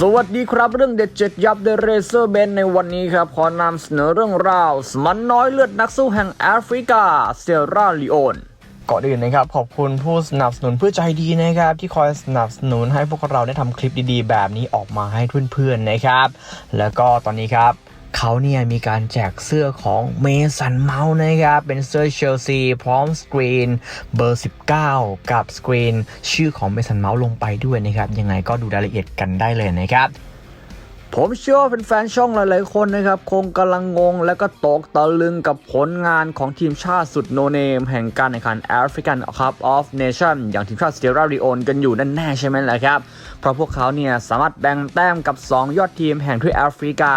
สวัสดีครับเรื่องเด็ดเจ็ดยับเดเรเซอร์เบนในวันนี้ครับ ขอนำเสนอเรื่องราว สมันน้อยเลือดนักสู้แห่งแอฟริกาเซราลิโอนก่อนอื่นนะครับ ขอบคุณผู้สนับสนุนเพื่อใจดีนะครับ ที่คอยสนับสนุนให้พวกเราได้ทำคลิปดีๆ แบบนี้ออกมาให้เพื่อนๆนะครับ แล้วก็ตอนนี้ครับ เขาเนี่ยมีการแจกเสื้อของเมสันเมาส์นะครับ เป็นเสื้อเชลซีพร้อมสกรีนเบอร์ 19 กับสกรีนชื่อของเมสันเมาส์ลงไปด้วยนะครับ ยังไงก็ดูรายละเอียดกันได้เลยนะครับ ผมเชื่อว่าเป็นแฟนช่องหลายๆคนนะครับ คงกำลังงงและก็ตกตะลึงกับผลงานของทีมชาติสุดโนเนม แห่งการแข่งขัน African Cup of Nation อย่างทีมชาติเซราลีโอนกันอยู่นั่นแน่ใช่ไหมล่ะครับ เพราะพวกเขาเนี่ยสามารถแบ่งแต้มกับ 2 ยอดทีมแห่งทวีปแอฟริกา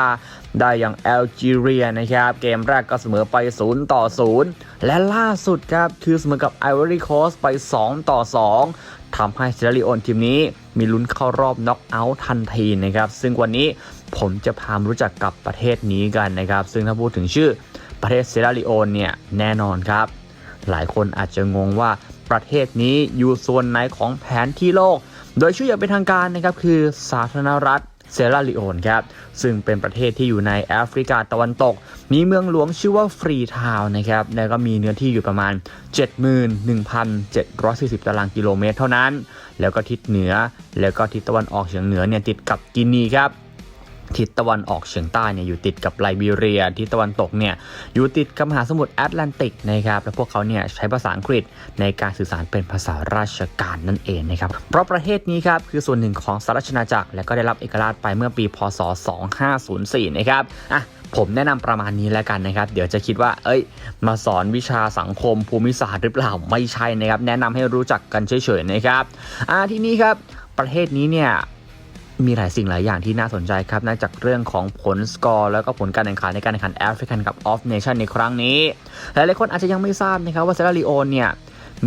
ได้อย่างแอลจีเรียนะครับ เกมแรกก็เสมอไป 0 ต่อ 0 และล่าสุดครับคือเสมอกับไอวอรี่โคสไป 2 ต่อ 2ทำให้เซราลีโอนทีมนี้มีลุ้นเข้ารอบน็อกเอาท์ทันทีนะครับ ซึ่งวันนี้ผมจะพามรู้จักกับประเทศนี้กันนะครับ ซึ่งถ้าพูดถึงชื่อประเทศเซราลีโอนเนี่ยแน่นอนครับ หลายคนอาจจะงงว่าประเทศนี้อยู่ส่วนไหนของแผนที่โลก โดยชื่ออย่างเป็นทางการนะครับคือสาธารณรัฐเซราลีโอนครับ ซึ่งเป็นประเทศที่อยู่ในแอฟริกาตะวันตก มีเมืองหลวงชื่อว่าฟรีทาวน์นะครับ แล้วก็มีเนื้อที่อยู่ประมาณ 71,740 ตารางกิโลเมตรเท่านั้น แล้วก็ทิศเหนือ แล้วก็ทิศตะวันออกเฉียงเหนือเนี่ยติดกับกินีครับทิศตะวันออกเฉียงใต้เนี่ยอยู่ติดกับไลบีเรียทิศตะวันตกเนี่ยอยู่ติดกับมหาสมุทรแอตแลนติกนะครับและพวกเขาเนี่ยใช้ภาษาอังกฤษในการสื่อสารเป็นภาษาราชการนั่นเองนะครับเพราะประเทศนี้ครับคือส่วนหนึ่งของสหราชอาณาจักร และก็ได้รับเอกราชไปเมื่อปีพศ 2504 นะครับอะ ผมแนะนำประมาณนี้แล้วกันนะครับ เดี๋ยวจะคิดว่า เอ้ย มาสอนวิชาสังคมภูมิศาสตร์หรือเปล่าไม่ใช่นะครับ แนะนำให้รู้จักกันเฉยๆนะครับอ่าที่นี้ครับประเทศนี้เนี่ยมีหลายสิ่งหลายอย่างที่น่าสนใจครับนอกจากเรื่องของผลสกอร์แล้วก็ผลการแข่งขันในการแข่งขันแอฟริกันกับออฟเนชั่นในครั้งนี้ หลายๆคนอาจจะยังไม่ทราบนะครับว่าเซราลีโอนเนี่ย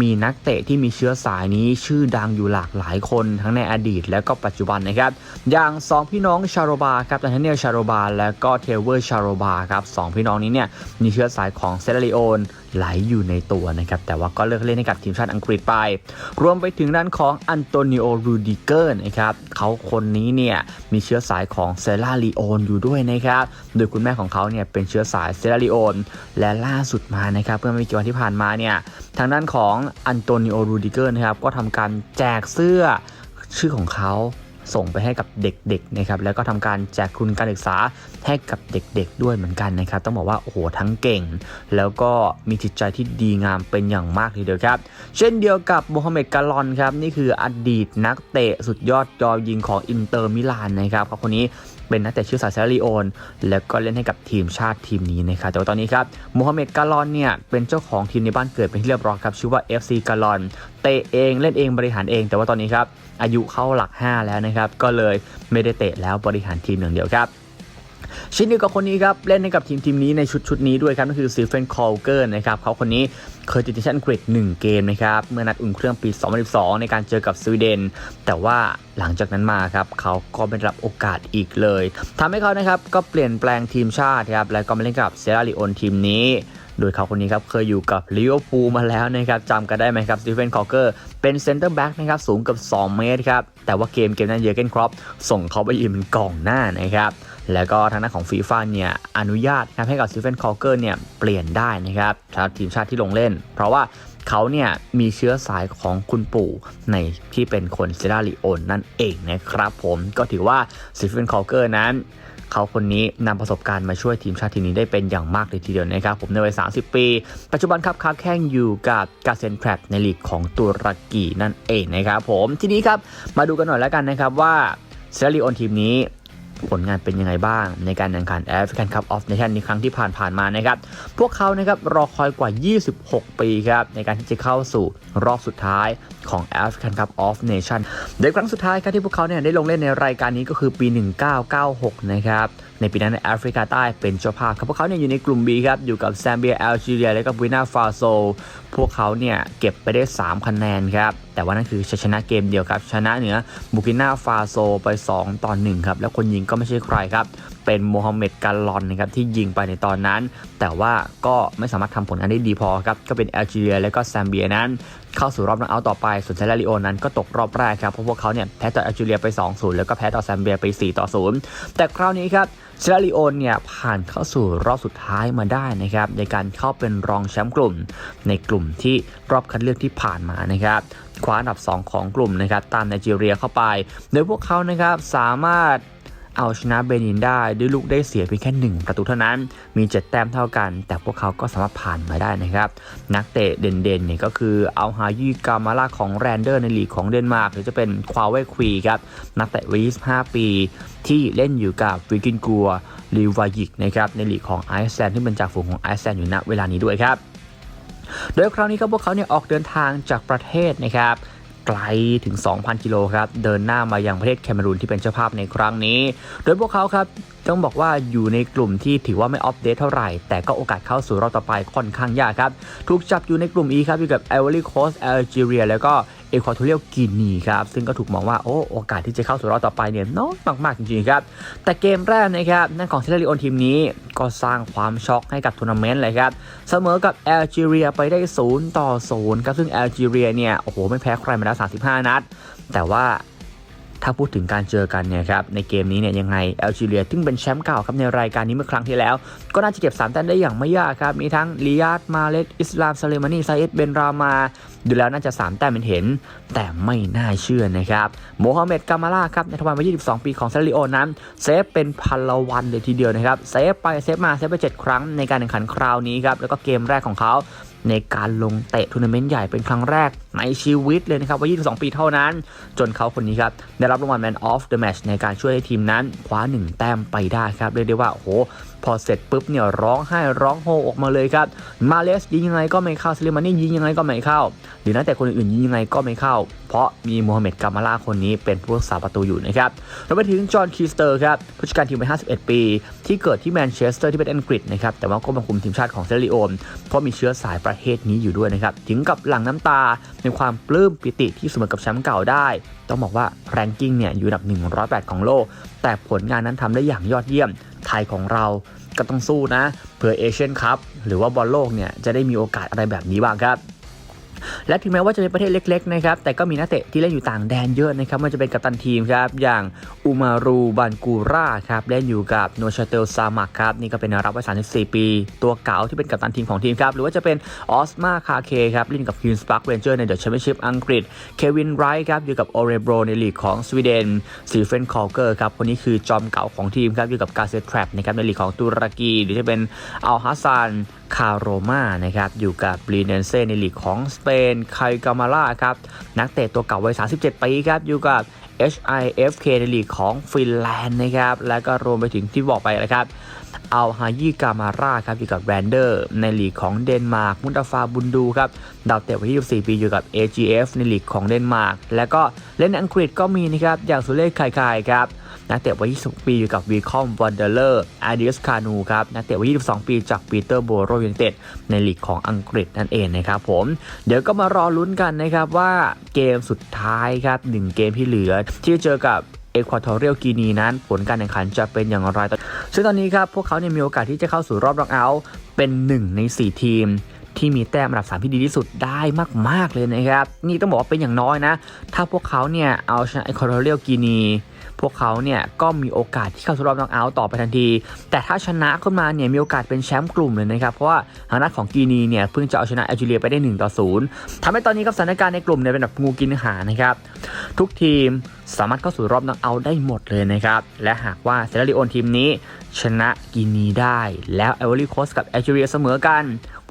มีนักเตะที่มีเชื้อสายนี้ชื่อดังอยู่หลากหลายคนทั้งในอดีตและก็ปัจจุบันนะครับ อย่าง 2 พี่น้องชาโรบาครับแต่ทันเนียลชาโรบา และก็เทเวอร์ชาโรบาครับสองพี่น้องนี้เนี่ยมีเชื้อสายของเซราลีโอนไหลอยู่ในตัวนะครับ แต่ว่าก็เลือกเล่นให้กับทีมชาติอังกฤษไป รวมไปถึงด้านของอันโตนิโอรูดิเกอร์นะครับเขาคนนี้เนี่ยมีเชื้อสายของเซราลีโอนอยู่ด้วยนะครับ โดยคุณแม่ของเขาเนี่ยเป็นเชื้อสายเซราลีโอนและล่าสุดมานะครับเมื่อไม่กี่วันที่ผ่านมาเนี่ยทางด้านของอันโตนิโอ รูดิเกอร์นะครับ ก็ทำการแจกเสื้อชื่อของเขาส่งไปให้กับเด็กๆนะครับ แล้วก็ทำการแจกทุนการศึกษาให้กับเด็กๆด้วยเหมือนกันนะครับ ต้องบอกว่าโอ้โหทั้งเก่ง แล้วก็มีจิตใจที่ดีงามเป็นอย่างมากทีเดียวครับ เช่นเดียวกับโมฮัมเหม็ดกาลอนครับ นี่คืออดีตนักเตะสุดยอดยอยิงของอินเตอร์มิลานนะครับเขาคนนี้ เป็นนักเตะชื่อสายเซริโอน แล้วก็เล่นให้กับทีมชาติทีมนี้นะครับแต่ว่าตอนนี้ครับโมฮัมเหม็ดกาลอนเนี่ยเป็นเจ้าของทีมในบ้านเกิดเป็นที่เรียบร้อยครับชื่อว่า FC กาลอนเตะเองเล่นเองบริหารเอง แต่ว่าตอนนี้ครับอายุเข้าหลัก 5 แล้วนะครับก็เลยไม่ได้เตะแล้วบริหารทีมอย่างเดียวครับ เช่นเดียวกับคนนี้ครับ เล่นให้กับทีมทีมนี้ในชุดชุดนี้ด้วยครับนั่นคือซีเฟนคอลเกอร์นะครับเขาคนนี้เคยติดทีมชาติอังกฤษ1 เกมนะครับ เมื่อนัดอุ่นเครื่องปี 2012 ในการเจอกับสวีเดน แต่ว่าหลังจากนั้นมาครับเขาก็ไม่รับโอกาสอีกเลยทำให้เขานะครับก็เปลี่ยนแปลงทีมชาติครับแล้วก็มาเล่นกับเซราลีโอนทีมนี้โดยเขาคนนี้ครับเคยอยู่กับลิเวอร์พูลมาแล้วนะครับจำกันได้ไหมครับสตีเฟนคอเกอร์เป็นเซนเตอร์แบ็กนะครับสูงกับ 2 เมตรครับ แต่ว่าเกมเกมนั้นเยอร์เกนครอปส่งเขาไปยืนเป็นกองหน้านะครับ แล้วก็ทางด้านของฟีฟ่าเนี่ยอนุญาตครับให้กับสตีเฟนคอเกอร์เนี่ยเปลี่ยนได้นะครับสำหรับทีมชาติที่ลงเล่น เพราะว่าเขาเนี่ยมีเชื้อสายของคุณปู่ในที่เป็นคนเซราลีโอนนั่นเองนะครับผมก็ถือว่าสตีเฟนคอเกอร์นั้นเขาคนนี้นำประสบการณ์มาช่วยทีมชาติทีมนี้ได้เป็นอย่างมากเลยทีเดียวนะครับ ผมในวัย 30 ปี ปัจจุบันครับค้าแข่งอยู่กับกาเซนแพรตในลีกของตุรกีนั่นเองนะครับผมทีนี้ครับมาดูกันหน่อยแล้วกันนะครับว่าเซรีโอนทีมนี้ ผลงานเป็นยังไงบ้างในการแข่งขัน African Cup of Nations ในครั้งที่ผ่านๆมานะครับ พวกเขานะครับรอคอยกว่า 26 ปีครับในการที่จะเข้าสู่รอบสุดท้ายของ African Cup of Nations โดยครั้งสุดท้ายครับที่พวกเขาเนี่ยได้ลงเล่นในรายการนี้ก็คือปี 1996 นะครับในปีนั้นแอฟริกาใต้เป็นเจ้าภาพครับพวกเขาเนี่ยอยู่ในกลุ่ม B ครับอยู่กับแซมเบียแอลจีเรียและก็บูนาฟาโซ พวกเขาเนี่ยเก็บไปได้ 3 คะแนนครับ แต่ว่านั่นคือชัยชนะเกมเดียวครับ ชนะเหนือบุกินาฟาโซไป 2 ต่อ 1 ครับ แล้วคนยิงก็ไม่ใช่ใครครับ เป็นโมฮัมเหม็ดกาลอนนะครับที่ยิงไปในตอนนั้น แต่ว่าก็ไม่สามารถทำผลงานได้ดีพอครับก็เป็นแอลจีเรียและก็แซมเบียนั้น เข้าสู่รอบน็อกเอาท์ต่อไป ส่วนเซเลริโอนั้นก็ตกรอบแรกครับเพราะพวกเขาเนี่ยแพ้ต่อแอลจีเรียไป 2-0 แล้วก็แพ้ต่อแซมเบียไป4ต่อ0แต่คราวนี้ครับเซเลริโอเนี่ยผ่านเข้าสู่รอบสุดท้ายมาได้นะครับในการเข้าเป็นรองแชมป์กลุ่ม ในกลุ่มที่รอบคัดเลือกที่ผ่านมานะครับคว้าอันดับ 2 ของกลุ่มนะครับตามไนจีเรียเข้าไป โดยพวกเขานะครับสามารถ เอาชนะเบนินได้ด้วยลูกได้เสียเพียงแค่ 1 ประตูเท่านั้น มี 7 แต้มเท่ากัน แต่พวกเขาก็สามารถผ่านมาได้นะครับ นักเตะเด่นๆเนี่ยก็คือเอาฮายีกามาลาของแรนเดอร์ในลีกของเดนมาร์กหรือจะเป็นควาเวควีครับ นักเตะวัย25 ปี ที่เล่นอยู่กับวิกินกัวลีวายิกนะครับในลีกของไอซ์แลนด์ที่เป็นจากฝูงของไอซ์แลนด์อยู่ณเวลานี้ด้วยครับโดยคราวนี้ครับพวกเขาเนี่ยออกเดินทางจากประเทศนะครับ ไกลถึง 2,000 กิโลครับ เดินหน้ามายังประเทศแคนารูนที่เป็นเจ้าภาพในครั้งนี้ โดยพวกเขาครับต้องบอกว่าอยู่ในกลุ่มที่ถือว่าไม่อัปเดตเท่าไหร่ แต่ก็โอกาสเข้าสู่รอบต่อไปค่อนข้างยากครับ ถูกจับอยู่ในกลุ่ม E ครับอยู่กับ Ivory Coast แอลจีเรียแล้วก็ เอควาทอเรียลกินีครับ ซึ่งก็ถูกมองว่าโอ้โอกาสที่จะเข้าสู่รอบต่อไปเนี่ยน้อยมากๆจริงๆครับ แต่เกมแรกนะครับนั่นของเซเลริโอนทีมนี้ก็สร้างความช็อกให้กับทัวร์นาเมนต์เลยครับ เสมอกับแอลจีเรียไปได้ 0 ต่อ 0 ครับ ซึ่งแอลจีเรียเนี่ยโอ้โหไม่แพ้ใครมาแล้ว 35 นัด แต่ว่า ถ้าพูดถึงการเจอกันเนี่ยครับในเกมนี้เนี่ยยังไงแอลจีเรียซึ่งเป็นแชมป์เก่าครับในรายการนี้เมื่อครั้งที่แล้ว ก็น่าจะเก็บ3แต้มได้อย่างไม่ยากครับ มีทั้งลียาดมาเลตอิสลามซาเลมานีไซเอตเบนรามาดูแล้วน่าจะ 3 แต้มเป็นเห็น แต่ไม่น่าเชื่อนะครับโมฮัมเหม็ดกามาลาครับในทวันวัย22 ปีของซาริโอนั้นเซฟเป็นพันละวันเลยทีเดียวนะครับเซฟไปเซฟมาเซฟไป 7 ครั้งในการแข่งขันคราวนี้ครับแล้วก็เกมแรกของเขา ในการลงเตะทัวร์นาเมนต์ใหญ่เป็นครั้งแรกในชีวิตเลยนะครับวัย22 ปีเท่านั้น จนเขาคนนี้ครับ ได้รับรางวัล Man of the Match ในการช่วยให้ทีมนั้นคว้า 1 แต้มไปได้ครับ เรียกได้ว่าโอ้โห พอเสร็จปุ๊บเนี่ยร้องไห้ร้องโฮออกมาเลยครับ มาเลสยิงยังไงก็ไม่เข้าซเลมานี่ยิงยังไงก็ไม่เข้า หรือนักแต่คนอื่นๆยิงยังไงก็ไม่เข้า เพราะมีโมฮัมเหม็ดกามาลาคนนี้เป็นผู้รักษาประตูอยู่นะครับเราไปถึงจอห์นคีสเตอร์ครับผู้จัดการทีมวัย51 ปี ที่เกิดที่แมนเชสเตอร์ที่เป็นอังกฤษนะครับแต่ว่าก็มาคุมทีมชาติของเซรีโอมเพราะมีเชื้อสายประเทศนี้อยู่ด้วยนะครับถึงกับหลั่งน้ำตาในความปลื้มปิติที่เสมอกับแชมป์เก่าได้ ต้องบอกว่าแรงกิ้งเนี่ยอยู่อันดับ 108 ของโลก แต่ผลงานนั้นทำได้อย่างยอดเยี่ยม ทยของเราก็ต้องสู้นะเผื่อเอเชียนคัพหรือว่าบอลโลกเนี่ยจะได้มีโอกาสอะไรแบบนี้บ้างครับ และถึงแม้ว่าจะเป็นประเทศเล็กๆนะครับแต่ก็มีนักเตะที่เล่นอยู่ต่างแดนเยอะนะครับมันจะเป็นกัปตันทีมครับอย่างอุมารูบันกูราครับเล่นอยู่กับโนชาเตลซามักครับนี่ก็เป็นรับวัย34 ปี ตัวเก่าที่เป็นกัปตันทีมของทีมครับหรือว่าจะเป็นออสมาคาเคครับเล่นกับคิวส์ปาร์คเรนเจอร์ในเดอะแชมเปี้ยนชิพอังกฤษเควินไรท์ครับอยู่กับโอเรโบรในลีกของสวีเดนซีเฟนคอลเกอร์ครับคนนี้คือจอมเก่าของทีมครับอยู่กับกาเซตแทรปนะครับในลีกของตุรกี หรือจะเป็นอัลฮัสซัน คาโรมานะครับอยู่กับบรีเนนเซในลีกของสเปนไคกามาล่าครับนักเตะตัวเก่าวัย 37 ปีครับอยู่กับ HIFK ในลีกของฟินแลนด์นะครับแล้วก็รวมไปถึงที่บอกไปนะครับเอาฮายีกามาร่าครับอยู่กับแบรนเดอร์ในลีกของเดนมาร์กมุตาฟาบุนดูครับดาวเตะวัย24 ปีอยู่กับ AGF ในลีกของเดนมาร์กแล้วก็เล่นอังกฤษก็มีนะครับอย่างสุเล่ไคไคครับ นักเตะวัย22ปีอยู่กับวีคอมวันเดอร์เลอร์อาดิสคานูครับนักเตะวัย 22 ปีจากปีเตอร์โบโรยูไนเต็ดในลีกของอังกฤษนั่นเองนะครับผมเดี๋ยวก็มารอลุ้นกันนะครับว่าเกมสุดท้ายครับหนึ่งเกมที่เหลือ ที่จะเจอกับเอกวาทอเรียลกีนีนั้นผลการแข่งขันจะเป็นอย่างไร ซึ่งตอนนี้ครับพวกเขาเนี่ยมีโอกาสที่จะเข้าสู่รอบรองเอาท์เป็น 1 ใน 4 ทีม ที่มีแต้มอันดับ3ที่ดีที่สุดได้มาก ๆ เลยนะครับ นี่ต้องบอกว่าเป็นอย่างน้อยนะ ถ้าพวกเขาเนี่ยเอาชนะเอกวาทอเรียลกีนี พวกเขาเนี่ยก็มีโอกาสที่เข้าสู่รอบน็อกเอาท์ต่อไปทันที แต่ถ้าชนะขึ้นมาเนี่ยมีโอกาสเป็นแชมป์กลุ่มเลยนะครับ เพราะว่าทางด้านของกีนีเนี่ยเพิ่งจะเอาชนะแอลจีเรียไปได้1ต่อ0ทำให้ตอนนี้ครับสถานการณ์ในกลุ่มเนี่ยเป็นแบบงูกินหางนะครับทุกทีมสามารถเข้าสู่รอบน็อกเอาท์ได้หมดเลยนะครับและหากว่าเซราริโอนทีมนี้ ชนะกีนีได้ แล้วเอเวอรี่โคสกับแอลจีเรียเสมอกัน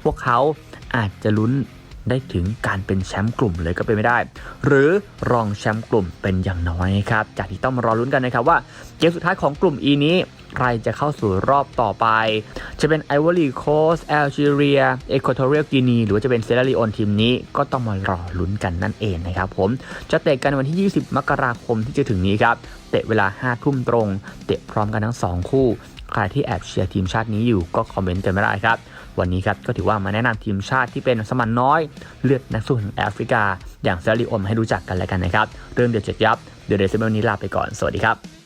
พวกเขาอาจจะลุ้น ได้ถึงการเป็นแชมป์กลุ่มเลยก็เป็นไม่ได้ หรือรองแชมป์กลุ่มเป็นอย่างน้อยครับจากที่ต้องมารอลุ้นกันนะครับว่าเกมสุดท้ายของกลุ่ม E นี้ใครจะเข้าสู่รอบต่อไป จะเป็นไอวอรีโคสแอลจีเรีย เอกวาทอเรียลกินี หรือว่าจะเป็นเซราลีโอนทีมนี้ก็ต้องมารอลุ้นกันนั่นเองนะครับผม จะเตะกันวันที่ 20 มกราคมที่จะถึงนี้ครับ เตะเวลา 5 ทุ่มตรง เตะพร้อมกันทั้ง 2 คู่ ใครที่แอบเชียร์ทีมชาตินี้อยู่ก็คอมเมนต์กันไม่ได้ครับ วันนี้ครับก็ถือว่ามาแนะนำทีมชาติที่เป็นสมันน้อย เลือดนักสู้แห่งแอฟริกา อย่างเซรีโอมให้รู้จักกันแล้วกันนะครับ เรื่องเดือดเจ็ดยับ เดี๋ยวเดซเบลนี้ลาไปก่อน สวัสดีครับ